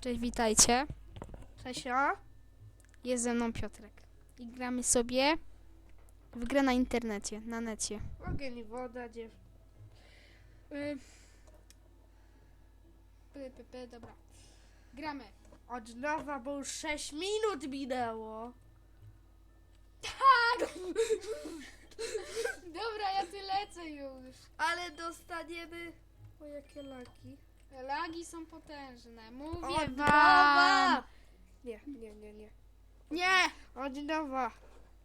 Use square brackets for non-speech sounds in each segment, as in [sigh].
Cześć, witajcie. Cześć? Jest ze mną Piotrek. I gramy sobie w grę na internecie, na necie. Ogień i woda, dziew... Y... Py, py, py, dobra. Gramy. Od nowa, bo już 6 minut minęło. Tak! [laughs] Dobra, ja ty lecę już. Ale dostaniemy... O, jakie laki. Lagi są potężne. Mówię Od wam. nowa! Nie, nie, nie, nie. Nie! Od nowa.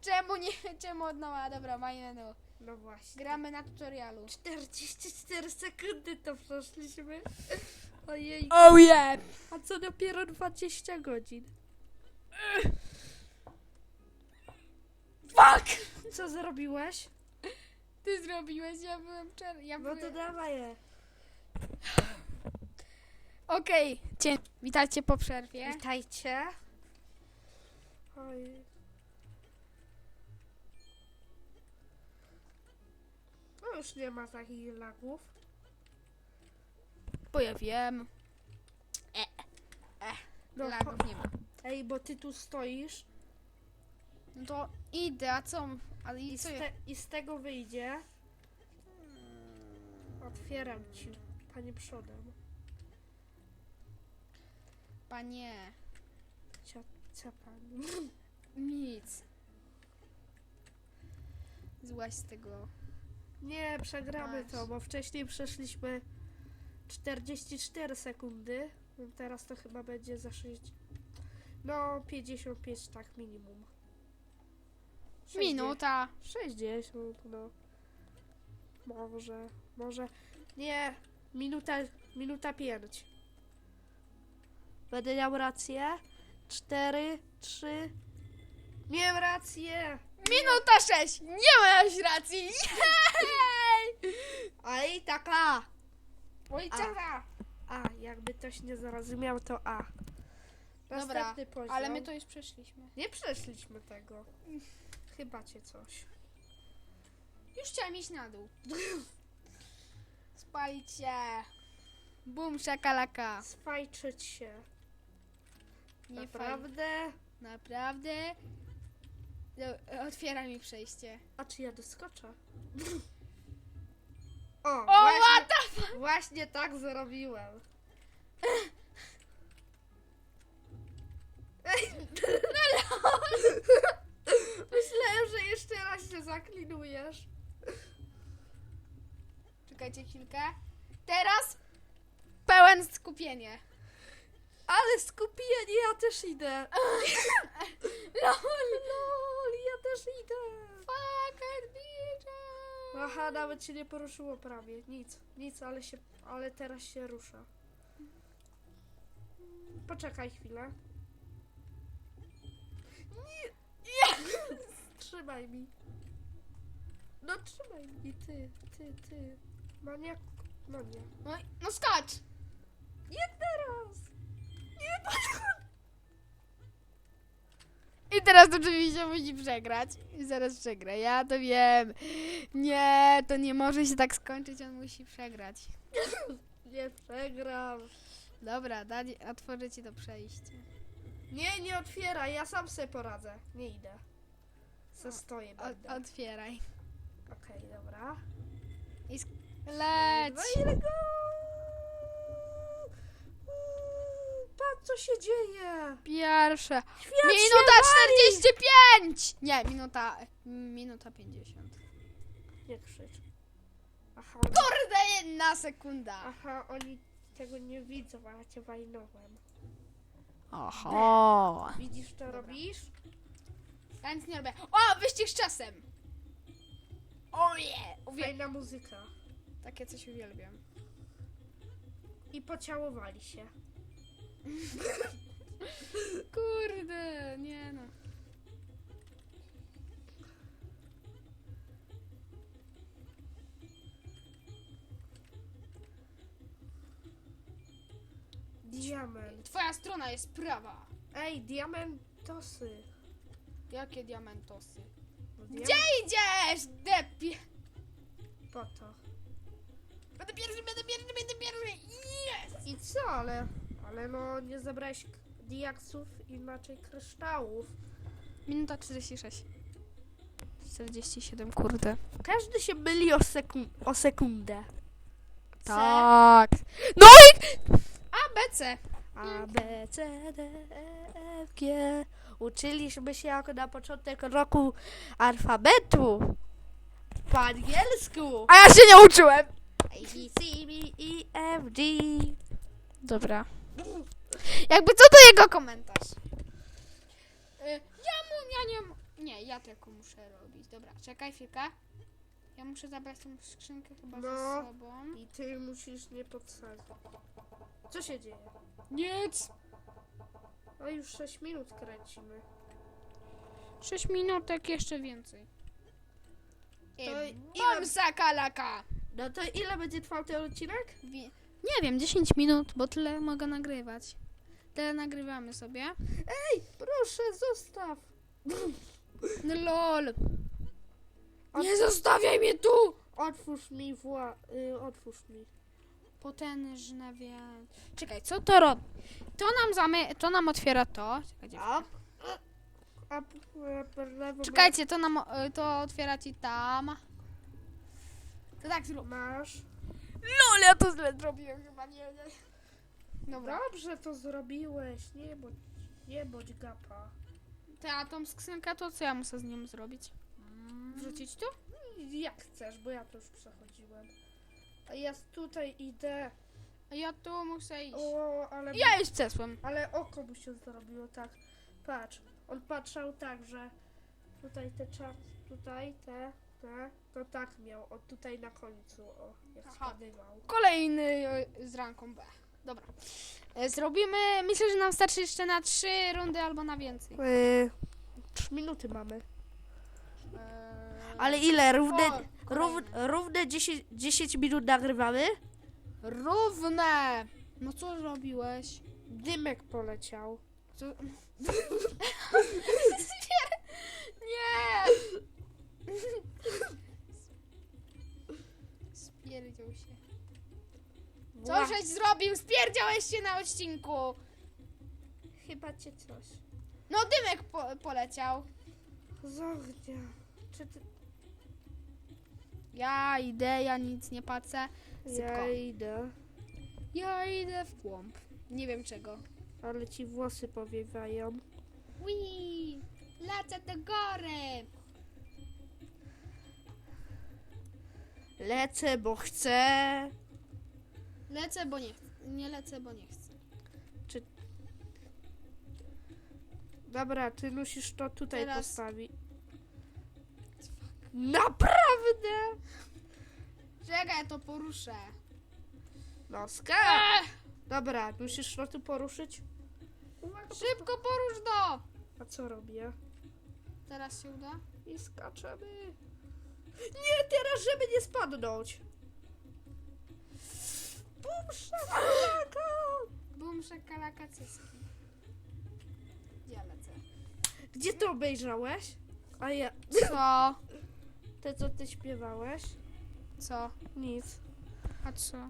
Czemu nie? [laughs] Czemu od nowa? Dobra, majenu. No właśnie. Gramy na tutorialu. 44 sekundy to przeszliśmy. [laughs] Ojej. Oh yeah! A co dopiero 20 godzin? Fuck! Co zrobiłeś? Ty zrobiłeś, ja byłem czer... Ja No to byłem... dawaj je. Okej, dzień. Witajcie po przerwie. Witajcie. Oj. No już nie ma takich lagów. Bo ja wiem. No, Lagów nie ma. Ej, bo ty tu stoisz No to idę, a co? Ale i i z, co? te, i z tego wyjdzie. Otwieram ci, panie przodem. Panie, Co, co pan? nic. Złaź z tego. Nie, przegramy Masz. to, bo wcześniej przeszliśmy 44 sekundy. Teraz to chyba będzie za 6. No, 55 tak minimum. 60. Minuta. 60, no. Może, może. Nie, minuta, minuta 5. Będę miał rację. 4, 3. Miałem rację! Minuta sześć! Nie masz racji! Jej! Ale i taka. Oj, A. jakby ktoś nie zrozumiał, to A. Dobra, Następny poziom. ale my to już przeszliśmy. Nie przeszliśmy tego. Chyba cię coś. Już chciałem iść na dół. Spalić się. Bum, szakalaka. Spajczyć się. Nie Naprawdę? Naprawdę? No, otwieraj mi przejście. A czy ja doskoczę? [laughs] O, O, właśnie, what the właśnie tak zrobiłem. [laughs] Myślałem, że jeszcze raz się zaklinujesz. Czekajcie chwilkę. Teraz pełen skupienie. Ale skupienie, ja też idę. [laughs] LOL. Lol, ja też idę. Fucking bitches. Aha, nawet się nie poruszyło prawie. Nic, nic, ale się, ale teraz się rusza. Poczekaj chwilę. Nie, [laughs] Trzymaj mi. No trzymaj mi, ty, ty, ty. Maniak, no nie. No, i- no skacz. Nie teraz! I teraz oczywiście musi przegrać. I zaraz przegra. Ja to wiem. Nie, to nie może się tak skończyć. On musi przegrać. [laughs] Nie przegram. Dobra, da, otworzę ci to przejście. Nie, nie otwieraj, ja sam sobie poradzę. Nie idę. Zastoję będę. O, otwieraj. Okej, dobra. Leć. No ile go! Uuu, Patrz co się dzieje! Pierwsze. Świat Minuta się 45! Nie, minuta. Minuta 50. wali! Nie krzycz. Aha, Kurde, jedna sekunda. aha, oni tego nie widzą, a ja cię walnąłem. Oho. Widzisz co robisz? Ja nic nie robię. O, wyścig z czasem. Oje. Uwielbiam. Fajna muzyka. Takie coś uwielbiam. I pociałowali się. [laughs] Kurde, nie no. Diament. Twoja strona jest prawa. Ej, diamentosy. Jakie diamentosy? No, Gdzie idziesz, depie? Po to. Będę pierwszy, będę pierwszy, będę pierwszy. Yes! I co, ale Ale no, nie zabrałeś k- diaksów, inaczej kryształów. Minuta 46. 47, kurde. Każdy się myli o, sekun- o sekundę. Tak. No i... A, B, C. A, B, C, D, E, F, G. Uczyliśmy się jako na początek roku alfabetu. Po angielsku. A ja się nie uczyłem. A, B, C, B, E, F, G. Dobra. Jakby co to jego komentarz? Y, Ja mu, ja nie... Nie, ja tylko muszę robić. Dobra, czekaj chwilkę. Ja muszę zabrać tą skrzynkę chyba No. ze sobą. I ty musisz nie podsadzić. Co się dzieje? Nic. No już 6 minut kręcimy. 6 minutek, jeszcze więcej. To I ile- bam sakalaka. No to ile będzie trwał ten odcinek? Wie- Nie wiem, 10 minut, bo tyle mogę nagrywać. Tyle nagrywamy sobie. Ej, proszę, zostaw. No lol. Nie zostawiaj mnie tu! Otwórz mi wła... Y, otwórz mi. Potężne wiatr. Czekaj, co to robi? To nam zamy... to nam otwiera to. Lewo Czekajcie to nam y, to otwiera ci tam. To tak zrób. masz. Lol, ja to źle zrobiłem chyba, nie. Dobra. Dobrze to zrobiłeś, nie bądź, nie bądź gapa. To a tą skrzynkę to co ja muszę z nią zrobić? Wrzucić tu? Jak chcesz, bo ja to już przechodziłem. A ja tutaj idę. A ja tu muszę iść. O, ale, Ja już przesłem. ale oko mu się zrobiło tak. Patrz, on patrzał tak, że tutaj te czas, tutaj te, te, to tak miał. O tutaj na końcu, o, jak Aha. skadywał. Kolejny y, z ranką B. Dobra. E, Zrobimy, myślę, że nam starczy jeszcze na trzy rundy albo na więcej. Yy, Trzy minuty mamy. Ale ile? Równe, kolejny. równe 10, 10 minut nagrywamy? Równe! No co zrobiłeś? Dymek poleciał. Co? [laughs] Nie! Spierdział się. Co żeś zrobił? Spierdziałeś się na odcinku! Chyba cię coś. No dymek po poleciał. Z ognia. Czy ty... Ja idę, ja nic nie patrzę. Sypko. Ja idę. Ja idę w głąb. Nie wiem czego. Ale ci włosy powiewają. Ui, lecę do góry. Lecę, bo chcę. Lecę, bo nie chcę. Nie lecę, bo nie chcę. Dobra, ty musisz to tutaj Teraz- postawić. Naprawdę? Czekaj, to poruszę. No Dobra, musisz to tu poruszyć. Szybko porusz to! A co robię? Teraz się uda? I skaczemy. Nie, teraz żeby nie spadnąć. Bum, szalaka. Bum, szakalaka, cyski. Ja lecę. Gdzie to obejrzałeś? A ja... Co? [laughs] Te co ty śpiewałeś? Co? Nic. A co?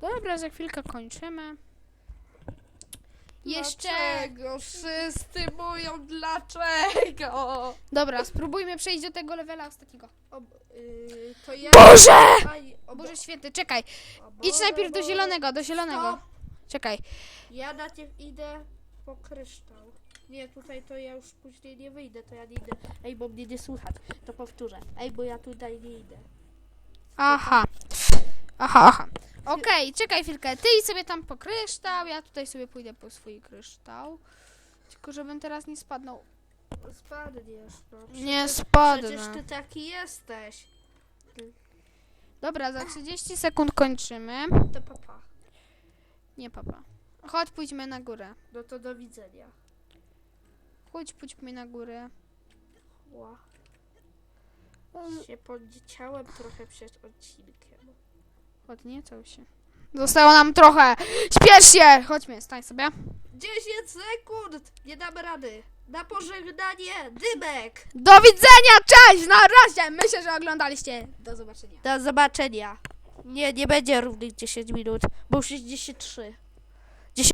Dobra, za chwilkę kończymy. Jeszcze... Dlaczego wszyscy mówią dlaczego? Dobra, spróbujmy przejść do tego levela ostatniego. Ob, yy, to ja... Boże! Aj, ob, Boże święty, czekaj. o Idź najpierw do zielonego, do zielonego. Stop. Czekaj. Ja na ciebie idę po kryształ. Nie, tutaj to ja już później nie wyjdę, to ja nie idę. Ej, bo mnie nie słychać. To powtórzę. Ej, bo ja tutaj nie idę. Aha. Aha, aha. Okej, czekaj chwilkę. Ty idź sobie tam po kryształ, ja tutaj sobie pójdę po swój kryształ. Tylko żebym teraz nie spadnął. Spadniesz, no. Nie Przecież spadnę. ty taki jesteś. Dobra, za 30 sekund kończymy. To papa. Nie papa. Chodź, pójdźmy na górę. No to do widzenia. Chodź, pójdźmy na górę. Ła. Się podzieciałem trochę przed odcinkiem. Chodź, nie cał się. Zostało nam trochę. Śpiesz się! Chodźmy, stań sobie. 10 sekund! Nie damy rady. Na pożegnanie, dymek! Do widzenia, cześć, na razie. Myślę, że oglądaliście. Do zobaczenia. Do zobaczenia. Nie, nie będzie równych 10 minut, bo 63.